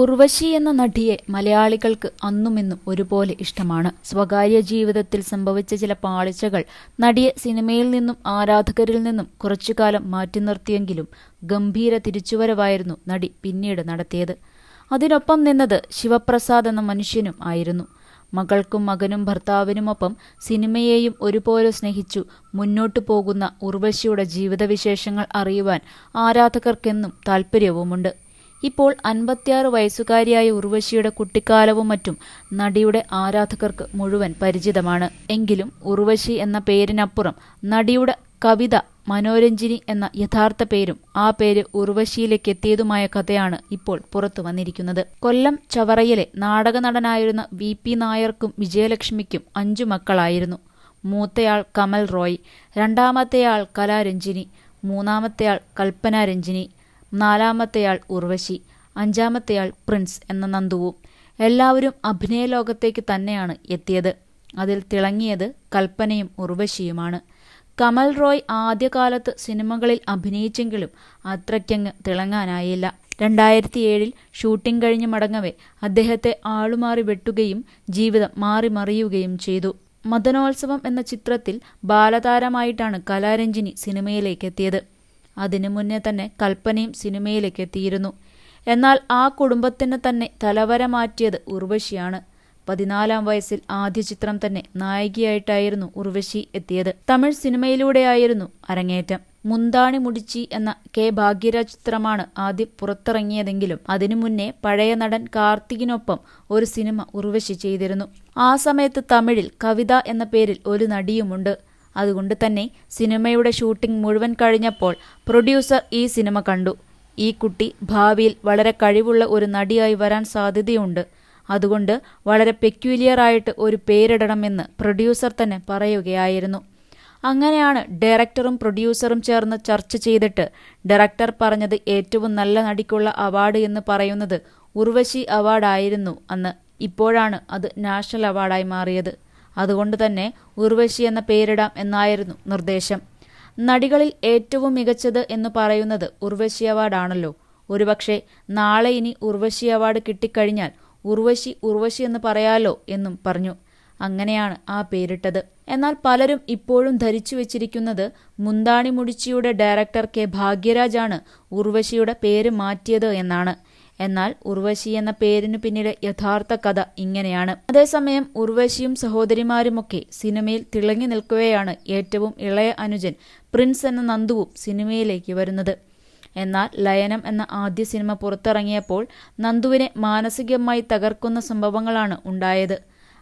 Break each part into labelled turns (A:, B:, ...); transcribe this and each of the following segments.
A: ഉർവശി എന്ന നടിയെ മലയാളികൾക്ക് അന്നുമെന്നും ഒരുപോലെ ഇഷ്ടമാണ്. സ്വകാര്യ ജീവിതത്തിൽ സംഭവിച്ച ചില പാളിച്ചകൾ നടിയെ സിനിമയിൽ നിന്നും ആരാധകരിൽ നിന്നും കുറച്ചുകാലം മാറ്റി നിർത്തിയെങ്കിലും ഗംഭീര തിരിച്ചുവരവായിരുന്നു നടി പിന്നീട് നടത്തിയത്. അതിനൊപ്പം നിന്നത് ശിവപ്രസാദ് എന്ന മനുഷ്യനും ആയിരുന്നു. മകൾക്കും മകനും ഭർത്താവിനുമൊപ്പം സിനിമയെയും ഒരുപോലെ സ്നേഹിച്ചു. മുന്നോട്ടു പോകുന്ന ഉർവശിയുടെ ജീവിതവിശേഷങ്ങൾ അറിയുവാൻ ആരാധകർക്കെന്നും താൽപ്പര്യവുമുണ്ട്. ഇപ്പോൾ അൻപത്തിയാറ് വയസ്സുകാരിയായ ഉർവശിയുടെ കുട്ടിക്കാലവും മറ്റും നടിയുടെ ആരാധകർക്ക് മുഴുവൻ പരിചിതമാണ്. എങ്കിലും ഉർവശി എന്ന പേരിനപ്പുറം നടിയുടെ കവിത മനോരഞ്ജിനി എന്ന യഥാർത്ഥ പേരും ആ പേര് ഉർവശിയിലേക്ക് എത്തിയതുമായ കഥയാണ് ഇപ്പോൾ പുറത്തു വന്നിരിക്കുന്നത്. കൊല്ലം ചവറയിലെ നാടക നടനായിരുന്ന വി. പി. നായർക്കും വിജയലക്ഷ്മിക്കും അഞ്ചു മക്കളായിരുന്നു. മൂത്തയാൾ കമൽ റോയ് രണ്ടാമത്തെയാൾ കലാരഞ്ജിനി മൂന്നാമത്തെയാൾ കൽപ്പന രഞ്ജിനി നാലാമത്തെയാൾ ഉർവശി അഞ്ചാമത്തെയാൾ പ്രിൻസ് എന്ന നന്ദുവും എല്ലാവരും അഭിനയ ലോകത്തേക്ക് തന്നെയാണ് എത്തിയത്. അതിൽ തിളങ്ങിയത് കൽപ്പനയും ഉർവശിയുമാണ്. കമൽ റോയ് ആദ്യകാലത്ത് സിനിമകളിൽ അഭിനയിച്ചെങ്കിലും അത്രയ്ക്കങ്ങ് തിളങ്ങാനായില്ല. രണ്ടായിരത്തി ഏഴിൽ ഷൂട്ടിംഗ് കഴിഞ്ഞ് മടങ്ങവേ അദ്ദേഹത്തെ ആളുമാറി വെട്ടുകയും ജീവിതം മാറി മറിയുകയും ചെയ്തു. മദനോത്സവം എന്ന ചിത്രത്തിൽ ബാലതാരമായിട്ടാണ് കലാരഞ്ജിനി സിനിമയിലേക്ക് എത്തിയത് അതിനു മുന്നേ തന്നെ കൽപ്പനയും സിനിമയിലേക്ക് എത്തിയിരുന്നു. എന്നാൽ ആ കുടുംബത്തിന് തന്നെ തലവര മാറ്റിയത് ഉർവശിയാണ്. പതിനാലാം വയസ്സിൽ ആദ്യ ചിത്രം തന്നെ നായികയായിട്ടായിരുന്നു ഉർവശി എത്തിയത്. തമിഴ് സിനിമയിലൂടെയായിരുന്നു അരങ്ങേറ്റം. മുന്താണി മുടിച്ചി എന്ന കെ ഭാഗ്യരാജ് ചിത്രമാണ് ആദ്യം പുറത്തിറങ്ങിയതെങ്കിലും അതിനു മുന്നേ പഴയ നടൻ കാർത്തികിനൊപ്പം ഒരു സിനിമ ഉർവശി ചെയ്തിരുന്നു. ആ സമയത്ത് തമിഴിൽ കവിത എന്ന പേരിൽ ഒരു നടിയുമുണ്ട്. അതുകൊണ്ട് തന്നെ സിനിമയുടെ ഷൂട്ടിംഗ് മുഴുവൻ കഴിഞ്ഞപ്പോൾ പ്രൊഡ്യൂസർ ഈ സിനിമ കണ്ടു. ഈ കുട്ടി ഭാവിയിൽ വളരെ കഴിവുള്ള ഒരു നടിയായി വരാൻ സാധ്യതയുണ്ട്. അതുകൊണ്ട് വളരെ പെക്യൂലിയർ ആയിട്ട് ഒരു പേരിടണമെന്ന് പ്രൊഡ്യൂസർ തന്നെ പറയുകയായിരുന്നു. അങ്ങനെയാണ് ഡയറക്ടറും പ്രൊഡ്യൂസറും ചേർന്ന് ചർച്ച ചെയ്തിട്ട് ഡയറക്ടർ പറഞ്ഞത് ഏറ്റവും നല്ല നടിക്കുള്ള അവാർഡ് എന്ന് പറയുന്നത് ഉർവശി അവാർഡായിരുന്നു അന്ന്. ഇപ്പോഴാണ് അത് നാഷണൽ അവാർഡായി മാറിയത്. അതുകൊണ്ട് തന്നെ ഉർവശി എന്ന പേരിടാം എന്നായിരുന്നു നിർദ്ദേശം. നടികളിൽ ഏറ്റവും മികച്ചത് എന്ന് പറയുന്നത് ഉർവശി അവാർഡാണല്ലോ ഒരുപക്ഷെ നാളെ ഇനി ഉർവശി അവാർഡ് കിട്ടിക്കഴിഞ്ഞാൽ ഉർവശി ഉർവശി എന്ന് പറയാലോ എന്നും പറഞ്ഞു. അങ്ങനെയാണ് ആ പേരിട്ടത്. എന്നാൽ പലരും ഇപ്പോഴും ധരിച്ചു വെച്ചിരിക്കുന്നത് മുന്താണി മുടിച്ചിയുടെ ഡയറക്ടർ കെ ഭാഗ്യരാജാണ് ഉർവശിയുടെ പേര് മാറ്റിയത് എന്നാണ്. എന്നാൽ ഉർവശി എന്ന പേരിനു പിന്നിലെ യഥാർത്ഥ കഥ ഇങ്ങനെയാണ്. അതേസമയം ഉർവശിയും സഹോദരിമാരുമൊക്കെ സിനിമയിൽ തിളങ്ങി നിൽക്കുകയാണ് ഏറ്റവും ഇളയ അനുജൻ പ്രിൻസ് എന്ന നന്ദുവും സിനിമയിലേക്ക് വരുന്നത്. എന്നാൽ ലയനം എന്ന ആദ്യ സിനിമ പുറത്തിറങ്ങിയപ്പോൾ നന്ദുവിനെ മാനസികമായി തകർക്കുന്ന സംഭവങ്ങളാണ് ഉണ്ടായത്.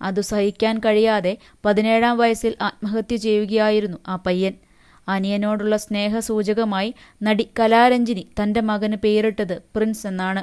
A: അത് സഹിക്കാൻ കഴിയാതെ പതിനേഴാം വയസ്സിൽ ആത്മഹത്യ ചെയ്യുകയായിരുന്നു ആ പയ്യൻ. അനിയനോടുള്ള സ്നേഹസൂചകമായി നടി കലാരഞ്ജിനി തന്റെ മകന് പേരിട്ടത് പ്രിൻസ് എന്നാണ്.